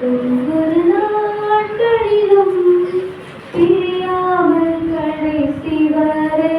ஒவ்வொரு நாட்களிலும் பிரியாமல் கடைசி வரை.